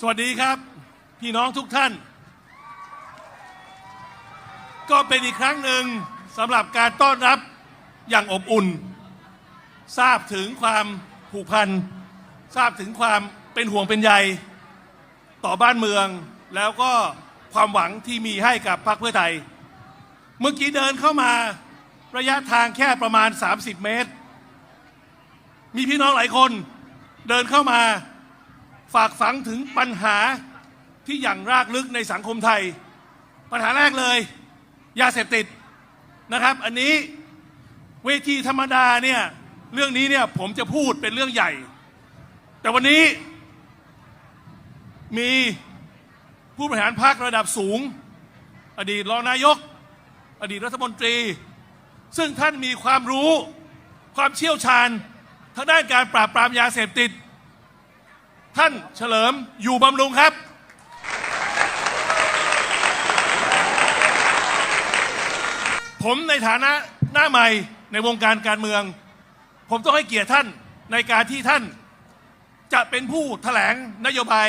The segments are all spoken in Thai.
สวัสดีครับ พี่น้องทุกท่าน ก็เป็นอีกครั้งหนึ่งสำหรับการต้อนรับอย่างอบอุ่น ทราบถึงความผูกพัน ทราบถึงความเป็นห่วงเป็นใย ต่อบ้านเมือง แล้วก็ความหวังที่มีให้กับพรรคเพื่อไทย เมื่อกี้เดินเข้ามาระยะทางแค่ประมาณ 30 เมตร มีพี่น้องหลายคนเดินเข้ามา ฝากฝังถึงปัญหาที่อย่างรากลึกในสังคมไทย ปัญหาแรกเลย ยาเสพติดนะครับ อันนี้เวทีธรรมดาเนี่ยเรื่องนี้เนี่ยผมจะพูดเป็นเรื่องใหญ่ แต่วันนี้มีผู้บริหารพรรคระดับสูง อดีตรองนายก อดีตรัฐมนตรี ซึ่งท่านมีความรู้ความเชี่ยวชาญทางด้านการปราบปรามยาเสพติด ท่านเฉลิมอยู่บำรุงครับ ผมในฐานะหน้าใหม่ในวงการการเมือง ผมต้องให้เกียรติท่านในการที่ท่าน จะเป็นผู้แถลงนโยบาย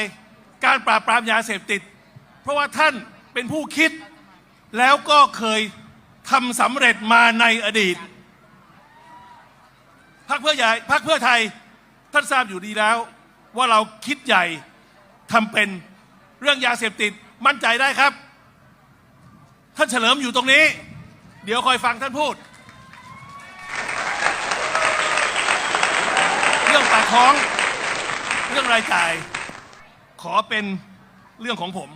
การปราบปรามยาเสพติด เพราะว่าท่านเป็นผู้คิด แล้วก็เคยทำสำเร็จมาในอดีตพรรคเพื่อใหญ่พรรคเพื่อไทยท่านทราบอยู่ดีแล้ว ว่าเราคิดใหญ่ทำเป็นเรื่องยาเสพติดมั่นใจได้ครับ ท่านเฉลิมอยู่ตรงนี้ เดี๋ยวคอยฟังท่านพูด เรื่องปากท้อง เรื่องรายจ่าย ขอเป็นเรื่องของผม